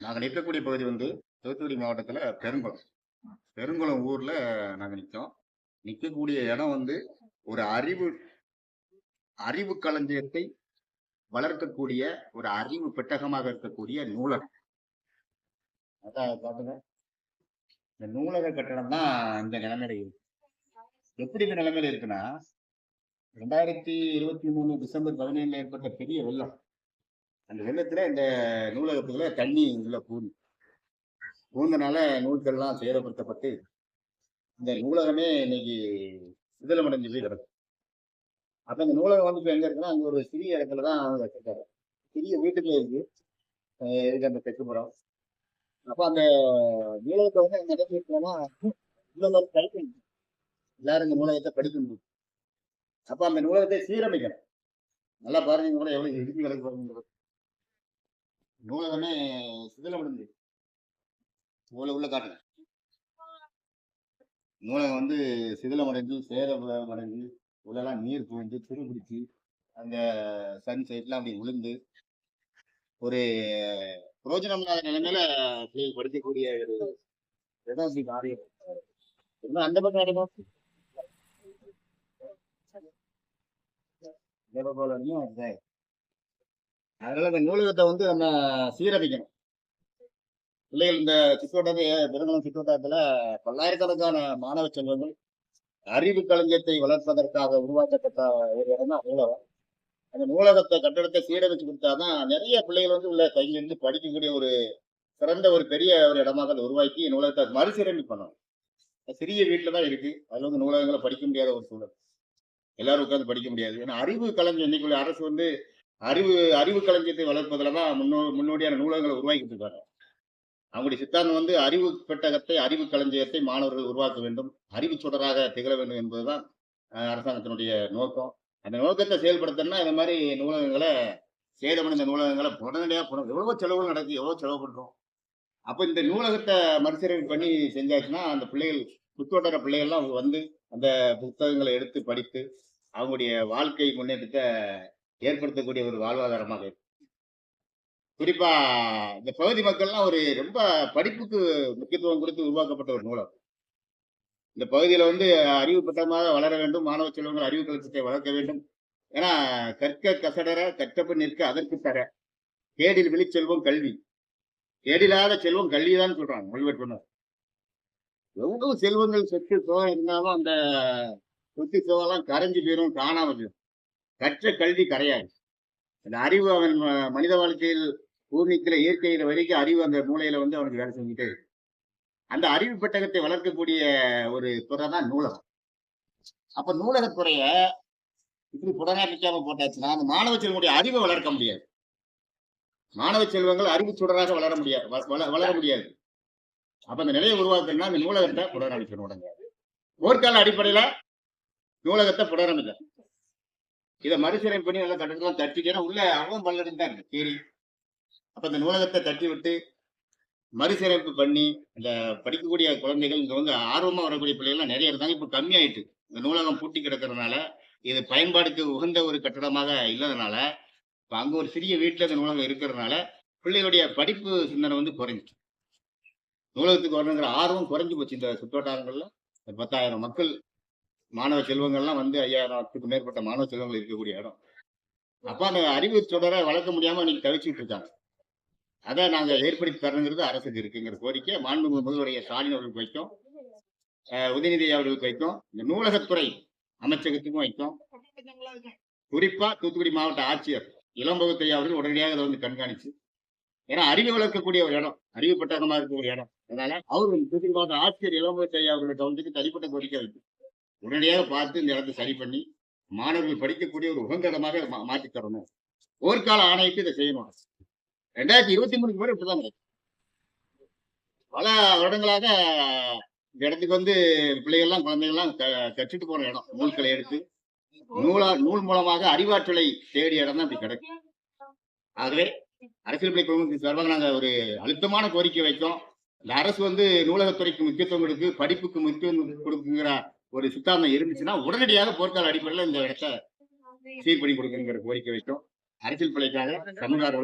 நாங்கள் நிற்கக்கூடிய பகுதி வந்து தூத்துக்குடி மாவட்டத்தில் பெருங்குளம். பெருங்குளம் ஊரில் நாங்கள் நிற்கோம் நிற்கக்கூடிய இடம் வந்து ஒரு அறிவு அறிவு களஞ்சியத்தை வளர்க்கக்கூடிய ஒரு அறிவு பெட்டகமாக இருக்கக்கூடிய நூலகம். அதான் பாருங்க இந்த நூலக கட்டடம் தான் இந்த நிலைமையில இருக்கு. எப்படி இந்த நிலைமையில இருக்குன்னா ரெண்டாயிரத்தி இருபத்தி மூணு டிசம்பர் பதினேழுல ஏற்பட்ட பெரிய வெள்ளம். அந்த வெள்ளத்துல இந்த நூலகத்துல தண்ணி உள்ள பூந்து பூந்தனால நூல்கள்லாம் சேதப்படுத்தப்பட்டு இந்த நூலகமே இன்னைக்கு சிதிலமடைஞ்சு போய் கிடக்கு. அப்ப இந்த நூலகம் வந்து இப்போ எங்க இருக்குன்னா அங்க ஒரு சிறிய இடத்துல தான் அவங்க வச்சிருக்காரு சிறிய வீட்டுக்குள்ள இருக்கு. இருக்கு அந்த தெற்குப்புறம் அப்ப அந்த நூலகத்தை வந்து என்ன நினைச்சிருக்கோம்னா உள்ள படிக்கணும் எல்லாரும் இந்த நூலகத்தை படிக்கணும். அப்ப அந்த நூலகத்தை சீரமைக்கணும். நல்லா பாருங்க கூட எவ்வளவு இடிஞ்சு கிடக்கு பாருங்க நூலகமே சிதிலமடைஞ்சு உள்ள உள்ள காட்டுங்க. நூலகம் வந்து சிதிலமடைஞ்சு சேதமடைஞ்சு உள்ளெல்லாம் நீர் புகுந்து துருபிடிச்சு அந்த சன் சைட்லாம் அப்படி விழுந்து ஒரு பிரோஜனம் இல்லாத நிலைமையில படுத்தக்கூடிய படிக்கக்கூடிய ஒரு இடம் அப்படி காரியம் இன்னும் அந்த பக்கம் இடம் இந்த பக்கம் அதுதான். அதனால இந்த நூலகத்தை வந்து நம்ம சீரமைக்கணும். பிள்ளைகள் இந்த சித்தோட்டத்தை பெருங்கலம் சிற்றோட்டத்துல பல்லாயிரக்கணக்கான மாணவ செல்வங்கள் அறிவு களஞ்சியத்தை வளர்ப்பதற்காக உருவாக்கப்பட்ட ஒரு இடம் தான் நூலகம். அந்த நூலகத்தை கட்டடத்தை சீரமைச்சு கொடுத்தாதான் நிறைய பிள்ளைகள் வந்து உள்ள கையிலிருந்து படிக்கக்கூடிய ஒரு சிறந்த ஒரு பெரிய ஒரு இடமாக அதை உருவாக்கி நூலகத்தை மறுசீரமைப்பு பண்ணணும். சிறிய வீட்டில் தான் இருக்கு. அதில் வந்து நூலகங்களை படிக்க முடியாத ஒரு சூழல். எல்லாரும் உட்காந்து படிக்க முடியாது. ஏன்னா அறிவு களஞ்சியம் இன்னைக்குள்ள அரசு வந்து அறிவு அறிவு களஞ்சியத்தை வளர்ப்பதில் தான் முன்னோ முன்னோடியான நூலகங்களை உருவாக்கிட்டு இருக்காங்க. அவங்களுடைய சித்தாந்தம் வந்து அறிவு பெட்டகத்தை அறிவு களஞ்சியத்தை மாணவர்கள் உருவாக்க வேண்டும். அறிவு சுடராக திகழ வேண்டும் என்பதுதான் தான் அரசாங்கத்தினுடைய நோக்கம். அந்த நோக்கத்தை செயல்படுத்தணும்னா இந்த மாதிரி நூலகங்களை சேதமடைந்த நூலகங்களை உடனடியாக புன எவ்வளோ செலவுகள் நடக்குது எவ்வளோ செலவு பண்ணுறோம் அப்போ இந்த நூலகத்தை மறுசீரமைப்பு பண்ணி செஞ்சாச்சுன்னா அந்த பிள்ளைகள் புத்தோட்டர பிள்ளைகள்லாம் வந்து அந்த புத்தகங்களை எடுத்து படித்து அவங்களுடைய வாழ்க்கை முன்னேற்றத்தை ஏற்படுத்தக்கூடிய ஒரு வாழ்வாதாரமாக இருக்கும் குறிப்பா இந்த பகுதி மக்கள்லாம் ஒரு ரொம்ப படிப்புக்கு முக்கியத்துவம் கொடுத்து உருவாக்கப்பட்ட ஒரு நூலகம். இந்த பகுதியில வந்து அறிவு பட்டமாக வளர வேண்டும் மாணவ செல்வங்கள் அறிவு கலச்சத்தை வளர்க்க வேண்டும். ஏன்னா கற்க கசடர கற்றப்பு நிற்க அதற்கு தர. கேடில் விழிச்செல்வம் கல்வி. கேடில்லாத செல்வம் கல்விதான் சொல்றாங்க மொழிபெற்றனர் எவ்வளவு செல்வங்கள் சொத்து சோகம் இருந்தாலும் அந்த சொத்து சோகம்லாம் கரைஞ்சு போயிடும் காணாமல் போயிடும் கற்ற கல்வி கரையாது அந்த அறிவு அவன் மனித வாழ்க்கையில் பூர்ணிக்கிற இயற்கையில வரைக்கும் அறிவு அந்த மூலையில வந்து அவனுக்கு வேலை செஞ்சுட்டே இருக்கு. அந்த அறிவு பெட்டகத்தை வளர்க்கக்கூடிய ஒரு துறை தான் நூலகம். அப்ப நூலகத்துறைய இப்படி புடனாப்பிக்காம போட்டாச்சுன்னா அந்த மாணவ செல்வனுடைய அறிவை வளர்க்க முடியாது. மாணவ செல்வங்கள் அறிவு சுடராக வளர முடியாது வ- வளர முடியாது. அப்ப அந்த நிலையை உருவாக்கணும்னா அந்த நூலகத்தை புனரமைக்கணும் உடனே. போர்க்கால அடிப்படையில நூலகத்தை புனரமைக்க இதை மறுசீரம் பண்ணி நல்லா கட்டடத்தெல்லாம் தட்டிட்டேன்னா உள்ள அவன் பல்லடம் தான் இருக்கு கீரி அப்ப இந்த நூலகத்தை தட்டி விட்டு மறுசீரமைப்பு பண்ணி இந்த படிக்கக்கூடிய குழந்தைகள் இங்க வந்து ஆர்வமா வரக்கூடிய பிள்ளைகள்லாம் நிறைய இருந்தாங்க. இப்ப கம்மியாயிட்டு. இந்த நூலகம் பூட்டி கிடக்கிறதுனால இது பயன்பாடுக்கு உகந்த ஒரு கட்டடமாக இல்லாதனால இப்ப அங்க ஒரு சிறிய வீட்டுல இந்த நூலகம் இருக்கிறதுனால பிள்ளைகளுடைய படிப்பு சிந்தனை வந்து குறைஞ்சிச்சு. நூலகத்துக்கு வரணுங்கிற ஆர்வம் குறைஞ்சு போச்சு இந்த சுற்றுவட்டாரங்கள்ல. இந்த பத்தாயிரம் மக்கள் மாணவ செல்வங்கள்லாம் வந்து ஐயாயிரத்துக்கு மேற்பட்ட மாணவ செல்வங்கள் இருக்கக்கூடிய இடம். அப்ப அந்த அறிவு தொடர வளர்க்க முடியாம இன்னைக்கு தவிச்சுட்டு இருக்காங்க. அதை நாங்க ஏற்படுத்தி தரணுங்கிறது அரசுக்கு இருக்குங்கிற கோரிக்கை மாண்பு முதல்வருடைய ஸ்டாலின் அவர்களுக்கு வைக்கும் உதயநிதி அவர்களுக்கு வைக்கும் இந்த நூலகத்துறை அமைச்சகத்துக்கும் வைக்கும் குறிப்பா தூத்துக்குடி மாவட்ட ஆட்சியர் இளம்பகுத்தையா அவர்கள் உடனடியாக அதை வந்து கண்காணிச்சு. ஏன்னா அறிவு வளர்க்கக்கூடிய ஒரு இடம் அறிவு பட்டகமா இருக்கக்கூடிய இடம். அதனால அவர் தூத்துக்குடி மாவட்ட ஆட்சியர் இளம்பகுத்தையா அவர்களுடைய வந்து தனிப்பட்ட கோரிக்கை வைக்கும் உடனடியாக பார்த்து இந்த இடத்தை சரி பண்ணி மாணவர்கள் படிக்கக்கூடிய ஒரு உகந்த இடமாக மா- மாற்றித் தரணும். போர்க்கால ஆணையத்தை இதை செய்யணும். ரெண்டாயிரத்தி இருபத்தி மூணுக்கு பேர் இப்படிதான் பல வருடங்களாக இந்த இடத்துக்கு வந்து பிள்ளைகள்லாம் குழந்தைகள்லாம் க- கற்றுட்டு போற இடம் நூல்களை எடுத்து நூலா நூல் மூலமாக அறிவாற்றலை தேடிய இடம் தான் இப்படி கிடக்கு. ஆகவே அரசியல் பிள்ளை குழுமத்தின் சார்பாக நாங்க ஒரு அழுத்தமான கோரிக்கை வைக்கோம் இந்த அரசு வந்து நூலகத்துறைக்கு முக்கியத்துவம் கொடுக்கு படிப்புக்கு முக்கியத்துவம் கொடுக்குங்கிற ஒரு சித்தாந்தம் இருந்துச்சுன்னா உடனடியாக போர்க்கால அடிப்படையில் இந்த இடத்த சீர் பண்ணி கொடுக்குங்கிற கோரிக்கை வைக்கும் அரசியல் பிள்ளைக்காக தமிழ்நாடு